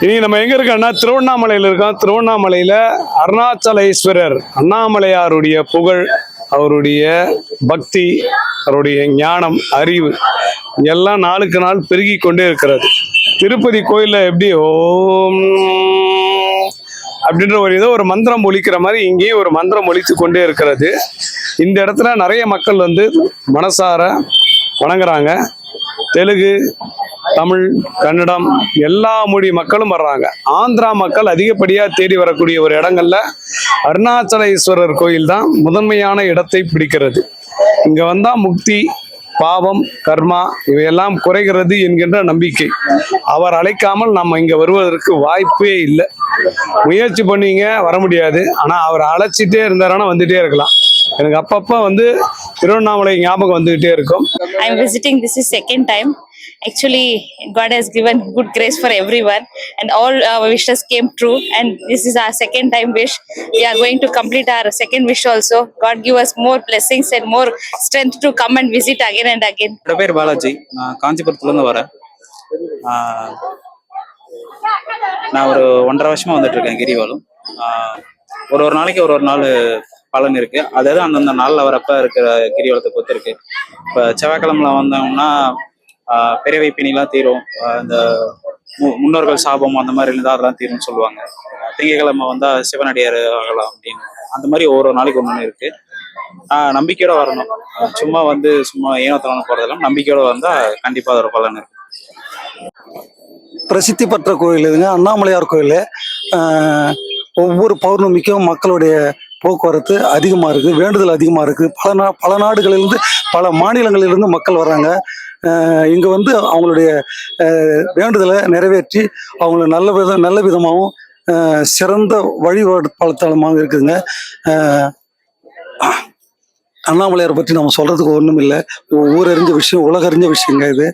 இனி நம்ம எங்க இருக்கோம்னா திருவண்ணாமலையில் இருக்கோம். திருவண்ணாமலையில அருணாச்சலேஸ்வரர் அண்ணாமலையாருடைய புகழ் அவருடைய பக்தி அவருடைய ஞானம் அறிவு எல்லாம் நாளுக்கு நாள் பெருகி கொண்டே இருக்கிறது. திருப்பதி கோயிலில் எப்படி ஓம் அப்படின்ற ஒரு ஏதோ ஒரு மந்திரம் ஒழிக்கிற மாதிரி இங்கேயும் ஒரு மந்திரம் ஒழித்து கொண்டே இருக்கிறது. இந்த இடத்துல நிறைய மக்கள் வந்து மனசார வணங்குறாங்க. தெலுங்கு தமிழ் கன்னடம் எல்லா மொழி மக்களும் வர்றாங்க. ஆந்திரா மக்கள் அதிகப்படியாக தேடி வரக்கூடிய ஒரு இடங்கள்ல அருணாச்சலேஸ்வரர் கோயில் தான் முதன்மையான இடத்தை பிடிக்கிறது. இங்க வந்தா முக்தி பாவம் கர்மா இவையெல்லாம் குறைகிறது என்கின்ற நம்பிக்கை. அவர் அழைக்காமல் நம்ம இங்க வருவதற்கு வாய்ப்பே இல்லை. முயற்சி பண்ணீங்க வர முடியாது. ஆனா அவர் அழைச்சிட்டே இருந்தாருன்னா வந்துட்டே இருக்கலாம். எனக்கு அப்பப்ப வந்து திருவண்ணாமலை ஞாபகம் வந்துகிட்டே இருக்கும். I'm visiting this is second time Actually, God has given good grace for everyone, and all our wishes came true. And this is our second time wish. We are going to complete our second wish also. God give us more blessings and more strength to come and visit again and again. என்னோட பேர் பாலாஜி நான் காஞ்சிபுரத்துலேருந்து வரேன் ஆஹ் நான் ஒரு ஒன்றரை வருஷமா வந்துட்டு இருக்கேன் கிரிவலம் ஆஹ் ஒரு ஒரு நாளைக்கு ஒரு ஒரு நாள் பலன் இருக்கு அதாவது அந்தந்த நாளில் வரப்ப இருக்கிற கிரிவலத்தை பொறுத்து இருக்கு இப்போ செவ்வாய்க்கிழமைல வந்தோம்னா ஆஹ் பிறவை பிணிலாம் தீரும். அந்த இந்த மு- முன்னோர்கள் சாபம் அந்த மாதிரி இருந்தால் அதெல்லாம் தீரும்னு சொல்லுவாங்க. திங்கக்கிழமை வந்தால் சிவனடியார் ஆகலாம் அப்படின்னு. அந்த மாதிரி ஒவ்வொரு நாளைக்கு ஒன்று இருக்கு. ஆஹ் நம்பிக்கையோட வரணும். சும்மா வந்து சும்மா ஏனத்தவன போறதெல்லாம் நம்பிக்கையோட வந்தால் கண்டிப்பாக அதோட பலன் இருக்கு. பிரசித்தி பெற்ற கோயில் இதுங்க அண்ணாமலையார் கோயில். ஒவ்வொரு பௌர்ணமிக்கும் மக்களுடைய போக்குவரத்து அதிகமாக இருக்குது வேண்டுதல் அதிகமாக இருக்குது பல நா பல நாடுகளிலிருந்து பல மாநிலங்களிலிருந்து மக்கள் வர்றாங்க. இங்கே வந்து அவங்களுடைய வேண்டுதலை நிறைவேற்றி அவங்கள நல்ல வித நல்ல விதமாகவும் சிறந்த வழிபாடு இருக்குதுங்க. அண்ணாமலையாரை பற்றி நம்ம சொல்கிறதுக்கு ஒன்றும் இல்லை ஊரறிஞ்ச விஷயம் உலகறிஞ்ச விஷயங்க இது.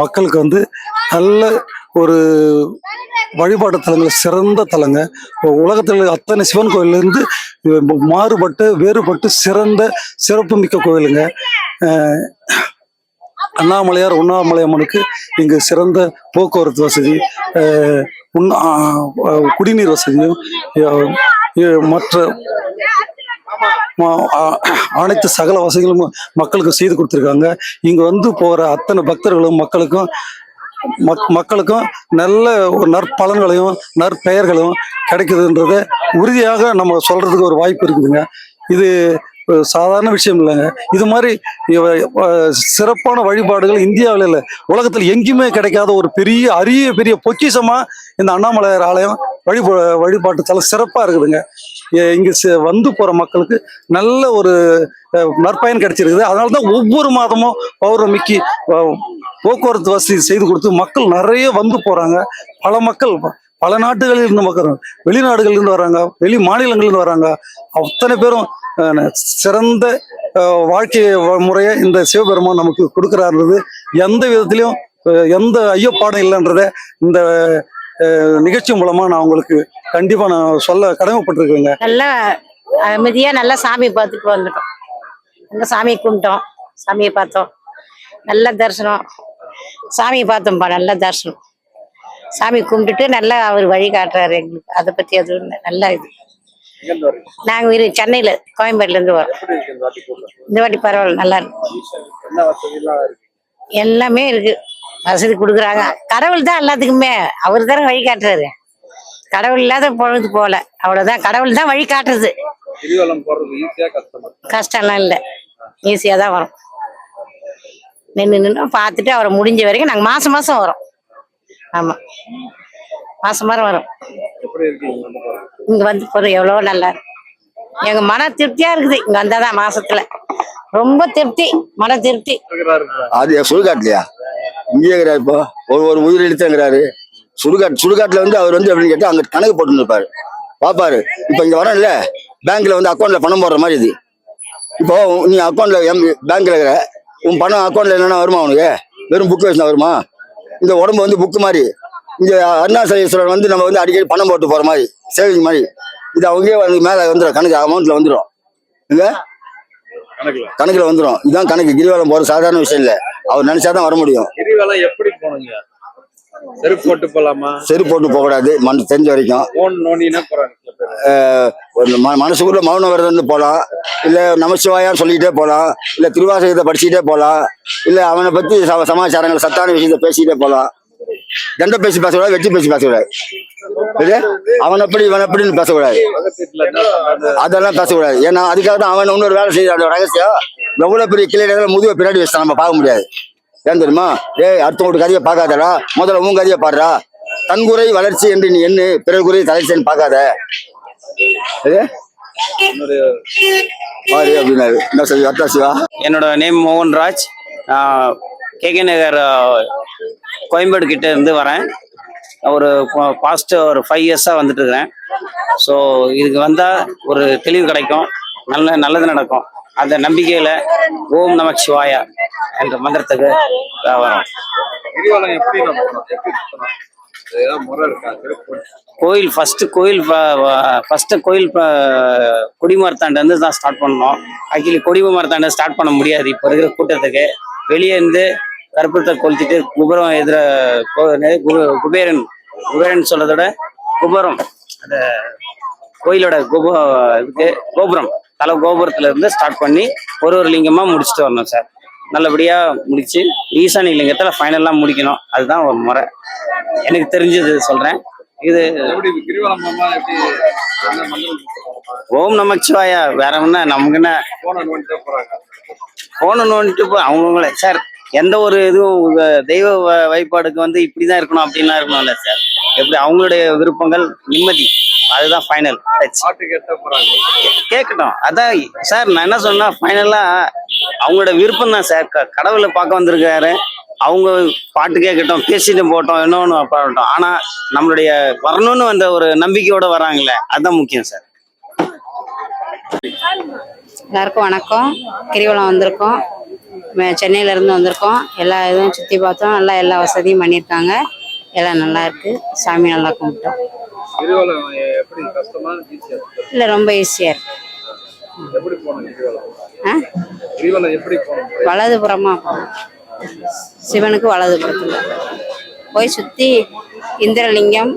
மக்களுக்கு வந்து நல்ல ஒரு வழிபாட்டு தலங்கள் சிறந்த தலங்க. உலகத்தில் அத்தனை சிவன் கோயிலேருந்து மாறுபட்டு வேறுபட்டு சிறந்த சிறப்பு மிக்க கோயிலுங்க அண்ணாமலையார் உண்ணாமலையம்மனுக்கு இங்கு சிறந்த போக்குவரத்து வசதி உண்ணா- குடிநீர் வசதியும் மற்ற அனைத்து சகல வசதிகளும் மக்களுக்கு செய்து கொடுத்துருக்காங்க. இங்கே வந்து போகிற அத்தனை பக்தர்களும் மக்களுக்கும் மக்- மக்களுக்கும் நல்ல ஒரு நற்பலன்களையும் நற்பெயர்களும் கிடைக்குதுன்றத உறுதியாக நம்ம சொல்றதுக்கு ஒரு வாய்ப்பு இருக்குதுங்க. இது சாதாரண விஷயம் இல்லைங்க. இது மாதிரி சிறப்பான வழிபாடுகள் இந்தியாவில் இல்லை. உலகத்தில் எங்கேயுமே கிடைக்காத ஒரு பெரிய அரிய பெரிய பொக்கிசமாக இந்த அண்ணாமலையார் ஆலயம் வழிபா வழிபாட்டுத்தால சிறப்பாக இருக்குதுங்க. இங்கே வந்து போகிற மக்களுக்கு நல்ல ஒரு நற்பயன் கிடைச்சிருக்குது. அதனால தான் ஒவ்வொரு மாதமும் பௌர்ணமிக்கு போக்குவரத்து வசதி செய்து கொடுத்து மக்கள் நிறைய வந்து போறாங்க. பல மக்கள் ப- பல நாட்டுகளில் இருந்து மக்கள் வெளிநாடுகளில் இருந்து வராங்க. வெளி மாநிலங்களிலிருந்து வராங்க. அத்தனை பேரும் சிறந்த அஹ், வாழ்க்கை முறையை இந்த சிவபெருமான் நமக்கு கொடுக்குறாருன்றது. எந்த விதத்திலையும் எந்த ஐயப்பாடும் இல்லைன்றதை இந்த நிகழ்ச்சி மூலமா நான் உங்களுக்கு கண்டிப்பா நான் சொல்ல கடமைப்பட்டிருக்கேங்க. நல்லா அமைதியா நல்லா சாமி பார்த்துட்டு வந்துட்டோம். அங்க சாமியை கும்பிட்டோம். சாமியை பார்த்தோம். நல்ல தரிசனம். சாமியை பார்த்தோம்ப்பா நல்ல தரிசனம். சாமி கும்பிட்டுட்டு நல்லா அவர் வழி காட்டுறாரு எங்களுக்கு. அதை பத்தி அது நல்ல இது. நாங்க இரு சென்னையில கோயம்பேடுல இருந்து வரோம் இந்த வாட்டி பரவாயில்ல நல்லா இருக்கு. எல்லாமே இருக்கு? வசதி கொடுக்குறாங்க. கடவுள் தான் எல்லாத்துக்குமே. அவர் தானே வழி காட்டுறாரு. கடவுள் இல்லாத பொழுது போல. அவ்வளவுதான். கடவுள் தான் வழி காட்டுறது. கஷ்டம்லாம் இல்லை. ஈஸியாக தான் வரும். நின்று நின்று பார்த்துட்டு அவரை முடிஞ்ச வரைக்கும் நாங்கள் மாசம் மாசம் வரோம். ஆமாம் மாசம் மாதம் வரோம். இங்க வந்து போகிறது எவ்வளோ நல்லா இருக்கு. எங்கள் மன திருப்தியாக இருக்குது. இங்கே வந்தால் தான் மாசத்துல. ரொம்ப திருப்தி மன திருப்தி. அது சுடுகாட்டுலையா? இங்கே இருக்கிறாரு இப்போ. ஒரு ஒரு உயிர் எழுத்துங்கிறாரு சுடுகாட்டு சுடுகாட்டுல வந்து அவர் வந்து எப்படின்னு கேட்டா அங்க கணக்கு போட்டு இருப்பாரு பாப்பாரு இப்போ இங்க வரேன்ல. பேங்க்ல வந்து அக்கௌண்ட்ல பணம் போடுற மாதிரி இது. இப்போ நீ அக்கௌண்ட்ல எம் பேங்க்ல இருக்கிற உன் பணம் அக்கௌண்ட்ல என்னென்ன வருமா உனக்கு? வெறும் புக் வச்சுனா வருமா? இந்த உடம்பு வந்து புக்கு மாதிரி. இங்க அருணாச்சலேஸ்வரர் வந்து நம்ம வந்து அடிக்கடி பணம் போட்டு போற மாதிரி சேவிங் மாதிரி. இது அவங்க வந்து மேல வந்துடும் கணக்கு அமௌண்ட்ல வந்துடும் இங்க கணக்குல. வந்துடும் இதுதான் கணக்கு. கிரிவலம் போற சாதாரண விஷயம் இல்ல. அவர் நினைச்சாதான் வர முடியும். கிரிவலம் எப்படி போனீங்க? செருப்பு போட்டு போலாமா? செருப்பு போட்டு போகக்கூடாது. மண் தெரிஞ்ச வரைக்கும். போன் நோண்டினா போறாங்க ம- மனசுக்குள்ள மௌன விரதம் இருந்து போகலாம் இல்ல நமசிவாயான்னு சொல்லிக்கிட்டே போகலாம் இல்ல திருவாசகத்தை படிச்சுக்கிட்டே போகலாம் இல்ல அவனை பத்தி சம- சமாச்சாரங்கள் சத்தான விஷயத்தை பேசிக்கிட்டே போகலாம் கண்ட பேசி பேசக்கூடாது வெட்டி பேசி பேசக்கூடாது. அவன் எப்படி இவன் எப்படின்னு பேசக்கூடாது. அதெல்லாம் பேசக்கூடாது. ஏன்னா அதுக்காக தான் அவன் இன்னொரு வேலை செய்யற ரகசியம் எவ்வளவு பெரிய கிளை முதுவை பின்னாடி வச்சு நம்ம பார்க்க முடியாது. ஏன் தெரியுமா? டேய் அடுத்தவங்க கதையை பார்க்காதடா. முதல்ல உன் கதையை பாடுறா. தன்குறை வளர்ச்சி என்று நீ என்ன பிறகுறை தலைச்சேன்னு தளர்ச்சின்னு பார்க்காத. என்னோட நேம் மோகன்ராஜ் கே கே நகர் கோயம்பேடு கிட்ட இருந்து வரேன். ஒரு பாஸ்ட் ஒரு ஃபைவ் இயர்ஸாக வந்துட்டு இருக்கிறேன். ஸோ இதுக்கு வந்தால் ஒரு தெளிவு கிடைக்கும். நல்ல நல்லது நடக்கும். அந்த நம்பிக்கையில் ஓம் நம சிவாயா என்ற மந்திரத்துக்கு வரோம் கோயில் ஃபர்ஸ்ட் கோயில் ஃபர்ஸ்ட் கோயில் கொடிமரத்தாண்ட கொடிமரத்தாண்டு வந்து தான் ஸ்டார்ட் பண்ணோம். ஆக்சுவலி கொடிமரத்தாண்டு ஸ்டார்ட் பண்ண முடியாது. இப்போ இருக்கிற கூட்டத்துக்கு. வெளியே இருந்து கற்பூரத்தை கொளுத்திட்டு குபரம் எதிர குபேரன் குபேரன் சொல்றதோட குபரம். அந்த கோயிலோட கோபு இதுக்கு கோபுரம். தலை கோபுரத்துல இருந்து ஸ்டார்ட் பண்ணி ஒரு ஒரு லிங்கமா முடிச்சுட்டு வரணும் சார். நல்லபடியா முடிச்சு ஈசானி லிங்கத்துல ஃபைனல்லாம் முடிக்கணும். அதுதான் ஒரு முறை. எனக்கு தெரிஞ்சது சொல்றேன். இது? ஓம் நமச்சிவாயா வேற என்ன நமக்கு என்ன? போனை நோண்டிட்டே போய் அவங்கவுங்களே. சார் எந்த ஒரு இதுவும் தெய்வ வழிபாடுக்கு வந்து இப்படிதான் இருக்கணும் அப்படின்லாம் இருக்கணும் இல்ல சார். எப்படி அவங்களுடைய விருப்பங்கள் நிம்மதி. அதுதான் ஃபைனல் கேட்கட்டும் அதான் சார் நான் என்ன சொன்னா ஃபைனலா அவங்களோட விருப்பம் தான் சார் கடவுளை பார்க்க வந்திருக்காரு. அவங்க பாட்டு கேட்கட்டும் பேசிட்டு போட்டோம் இன்னொன்று பாடட்டும் ஆனா நம்மளுடைய வரணும்னு வந்த ஒரு நம்பிக்கையோட வராங்களே அதுதான் முக்கியம் சார் எல்லாருக்கும் வணக்கம். கிரிவலம் வந்திருக்கோம். சென்னையில இருந்து வந்திருக்கோம். எல்லா இதுவும் சுற்றி பார்த்தோம். நல்லா எல்லா வசதியும் பண்ணியிருக்காங்க. எல்லாம் நல்லா இருக்கு. சாமி நல்லா கும்பிட்டோம். கிரிவலம் எப்படி? கஷ்டமா ஈஸியா இல்லை ரொம்ப ஈஸியாக இருக்கு. எப்படி கிரிவலம் கிரிவலம் வலதுபுறமா சிவனுக்கு வலதுபுறத்தில். போய் சுற்றி இந்திரலிங்கம்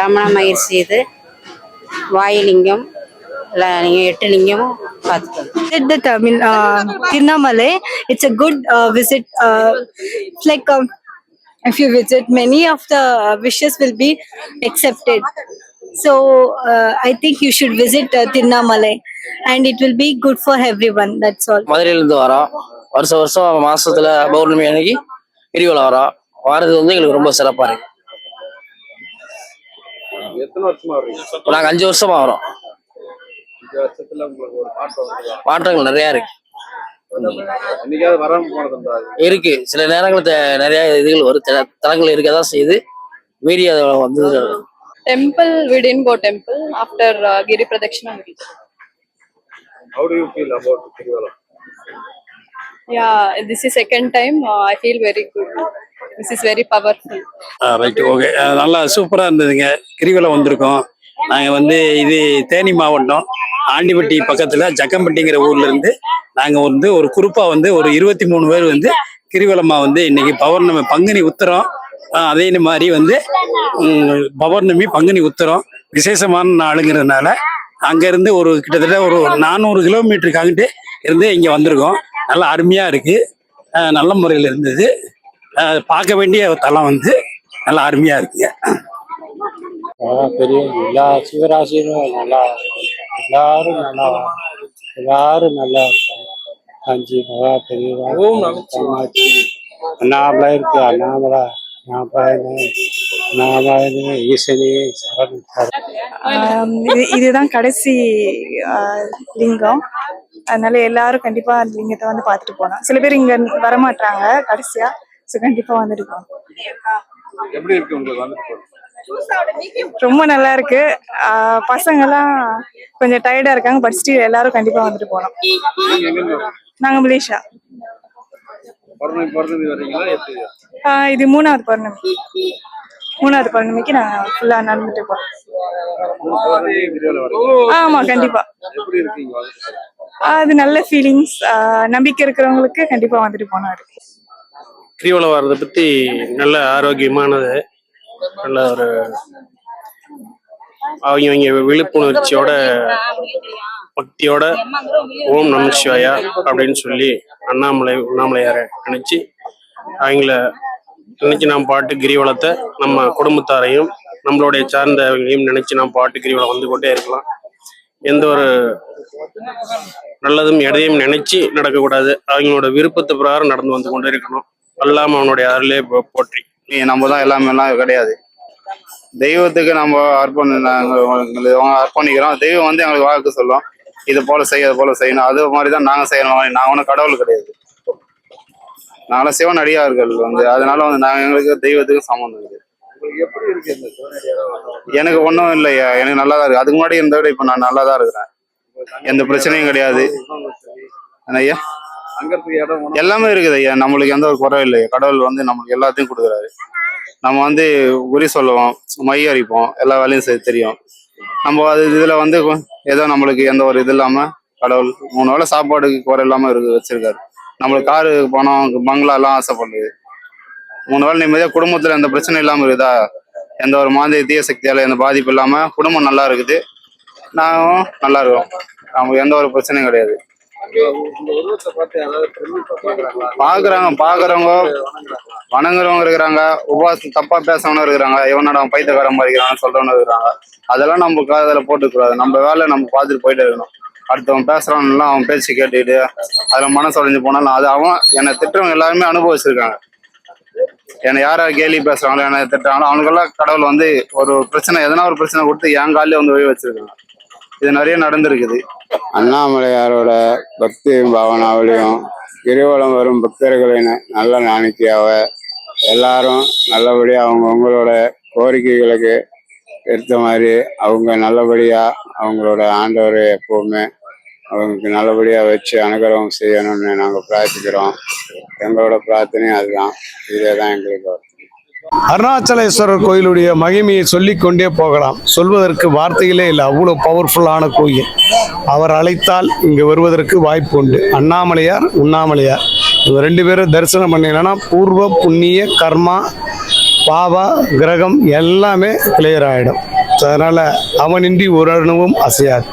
ரமண மகிழ்ச்சி இது வாயுலிங்கம் எட்டு லிங்கமும் visit the Tamil uh, Tirunamale. It's a good uh, visit. Uh, it's like um, if you visit, many of the wishes will be accepted. So uh, I think you should visit uh, Tirunamale, and it will be good for everyone. That's all. மதுரையிலேருந்து வரோம் வருஷம் வருஷம் மாசத்துல பௌர்ணமி அன்னைக்கு கிரிவலம் வரோம் வாரது வந்து எங்களுக்கு ரொம்ப சிறப்பா இருக்கு எத்தனை வருஷமா வர்றீங்க நாங்க அஞ்சு வருஷமா வரோம்? மாற்றங்கள் நிறைய இருக்கு இருக்கு சில நேரங்கள் நிறைய இதுகள் ஒரு த- தலங்கள் இருக்கதான் செய்யுது மீறி அதை வந்து temple we didn't go temple after uh, giri pradakshina we did. How do you feel about Girivalam yeah this is second time uh, i feel very good this is very powerful right okay நல்லா சூப்பராக இருந்ததுங்க கிரிவலம் வந்திருக்கோம் நாங்கள் வந்து இது தேனி மாவட்டம் ஆண்டிப்பட்டி பக்கத்தில் ஜக்கம்பட்டிங்கிற ஊர்ல இருந்து நாங்கள் வந்து ஒரு குறிப்பாக வந்து ஒரு இருபத்தி மூணு பேர் வந்து கிரிவலமா வந்து இன்னைக்கு பௌர்ணமி பங்குனி உத்தரம் அதே மாதிரி வந்து பௌர்ணமி பங்குனி உத்தரம் விசேஷமான நாளுங்கிறதுனால அங்கேருந்து ஒரு கிட்டத்தட்ட ஒரு நானூறு கிலோமீட்டருக்கு அங்கிட்டு இருந்து இங்கே வந்திருக்கோம். நல்லா அருமையாக இருக்குது நல்ல முறையில் இருந்தது. பார்க்க வேண்டிய தலம் வந்து நல்லா அருமையாக இருக்குங்க. பெரிய எல்லா சிவராசியும் நல்லா எல்லாரும் நல்லா எல்லாரும் நல்லா இருக்காங்க. காஞ்சி மகா பெரியவா காமாட்சி அண்ணாமலை இருக்கு அண்ணாமலை இதுதான் கடைசி லிங்கம். அதனால எல்லாரும் கண்டிப்பா அந்த லிங்கத்தை வந்து பார்த்துட்டு போனோம் சில பேர் இங்க வரமாட்டாங்க கடைசியா கண்டிப்பா வந்துட்டு போனோம் எப்படி இருக்கு உங்களுக்கு? ரொம்ப நல்லா இருக்கு. பசங்கெல்லாம் கொஞ்சம் டயர்டா இருக்காங்க. பட் ஸ்டில் எல்லாரும் கண்டிப்பா வந்துட்டு போனோம் நீங்க மலேசியா. இது மூணாவது பௌர்ணமி. மூணாவது பௌர்ணமிக்கு நாங்க ஃபுல்லா நடந்துட்டு போறோம். ஆமா கண்டிப்பா. அது நல்ல ஃபீலிங்ஸ் நம்பிக்கை இருக்கிறவங்களுக்கு கண்டிப்பா வந்துட்டு போனாரு கிரிவலம் வர்றதை பற்றி நல்ல ஆரோக்கியமானது. நல்ல ஒரு அவங்க அவங்க விழிப்புணர்ச்சியோட பக்தியோட ஓம் நம சிவாயா அப்படின்னு சொல்லி அண்ணாமலை உண்ணாமலையாரை நினைச்சு அவங்கள நினைச்சு நாம் பாட்டு கிரிவலத்தை நம்ம குடும்பத்தாரையும் நம்மளுடைய சார்ந்தவங்களையும் நினைச்சு நாம் பாட்டு கிரிவலம் வந்து கொண்டே இருக்கலாம். எந்த ஒரு நல்லதும் எதையும் நினைச்சு நடக்கக்கூடாது. அவங்களோட விருப்பத்து பிரகாரம் நடந்து வந்து கொண்டே இருக்கணும். அல்லாம அவனுடைய அருளே போற்றி. நம்ம தான் எல்லாமே எல்லாம் கிடையாது. தெய்வத்துக்கு நம்ம அர்ப்பணி அர்ப்பணிக்கிறோம். தெய்வம் வந்து எங்களுக்கு வாக்கு சொல்லும். இது போல செய்ய அது போல செய்யணும். அது மாதிரி தான் நாங்கள் செய்யணும். நான் ஒன்றும் கடவுள் கிடையாது. நாங்களாம் சிவன் அடியார்கள் வந்து. அதனால வந்து நாங்கள் எங்களுக்கு தெய்வத்துக்கு சம்மந்தம் இது எனக்கு ஒன்றும் இல்லையா? எனக்கு நல்லா தான் இருக்கு. அதுக்கு முன்னாடி இருந்த விட இப்போ நான் நல்லா தான் இருக்கிறேன். எந்த பிரச்சனையும் கிடையாது. ஐயா எல்லாமே இருக்குது ஐயா. நம்மளுக்கு எந்த ஒரு குறை இல்லையா? கடவுள் வந்து நம்மளுக்கு எல்லாத்தையும் கொடுக்குறாரு. நம்ம வந்து குறி சொல்லுவோம் மை அரிப்போம் எல்லா வேலையும் செய்ய தெரியும். நம்ம அது இதுல வந்து ஏதோ நம்மளுக்கு எந்த ஒரு இது இல்லாம கடவுள் மூணு வேளை சாப்பாடுக்கு குறை இல்லாம இருக்கு வச்சிருக்காரு. நம்மளுக்கு காரு பணம் பங்களா எல்லாம் ஆசைப்படுது. மூணு வேளை நிம்மதியாக குடும்பத்துல எந்த பிரச்சனை இல்லாம இருக்குதா? எந்த ஒரு மாதிரி தீய சக்தியால எந்த பாதிப்பு இல்லாம குடும்பம் நல்லா இருக்குது. நாங்களும் நல்லா இருக்கோம். நமக்கு எந்த ஒரு பிரச்சனையும் கிடையாது. பாக்குறாங்க பாக்குறவங்க வணங்குறவங்க இருக்கிறாங்க உபவாசம் தப்பா பேசவனும் இருக்கிறாங்க இவனோட அவன் பைத்தியக்காரன் மாதிரிக்கிறான்னு சொல்றவனும் இருக்கிறாங்க. அதெல்லாம் நம்ம காதுல போட்டுக்கூடாது நம்ம வேலை நம்ம பார்த்துட்டு போயிட்டே இருக்கணும். அடுத்தவன் பேசுறவன்லாம் அவன் பேச்சு கேட்டுக்கிட்டு அதுல மனசு உடைஞ்சு போனாலும் அது அவன் என்னை திட்டவங்க எல்லாருமே அனுபவிச்சிருக்காங்க. என்னை யார் கேலி பேசுறாங்களோ என்னை திட்டுறாங்களோ அவனுக்கெல்லாம் கடவுள் வந்து ஒரு பிரச்சனை எதனா ஒரு பிரச்சனை கொடுத்து என் காலையில வந்து போய் வச்சிருக்காங்க. இது நிறைய நடந்திருக்குது. அண்ணாமலையாரோட பக்தி பாவனாவிலையும் கிரிவலம் வரும் பக்தர்களின் நல்ல நாணிக்கையாக எல்லாரும் நல்லபடியாக அவங்கவுங்களோட கோரிக்கைகளுக்கு எடுத்த மாதிரி அவங்க நல்லபடியாக அவங்களோட ஆண்டவரை எப்போவுமே அவங்களுக்கு நல்லபடியாக வச்சு அனுகிரகம் செய்யணும்னு நாங்கள் பிரார்த்திக்கிறோம். எங்களோட பிரார்த்தனையும் அதுதான். இதே தான் எங்களுக்கு அருணாச்சலேஸ்வரர் கோயிலுடைய மகிமையை சொல்லிக் கொண்டே போகலாம். சொல்வதற்கு வார்த்தைகளே இல்லை. அவ்வளோ பவர்ஃபுல்லான கோயில். அவர் அழைத்தால் இங்கே வருவதற்கு வாய்ப்பு உண்டு. அண்ணாமலையார் உண்ணாமலையார். இவங்க ரெண்டு பேரும் தரிசனம் பண்ணினா பூர்வ புண்ணிய கர்மா பாவா கிரகம் எல்லாமே கிளியர் ஆகிடும் அதனால் அவனின்றி ஒரு அணுவும் அசையாது.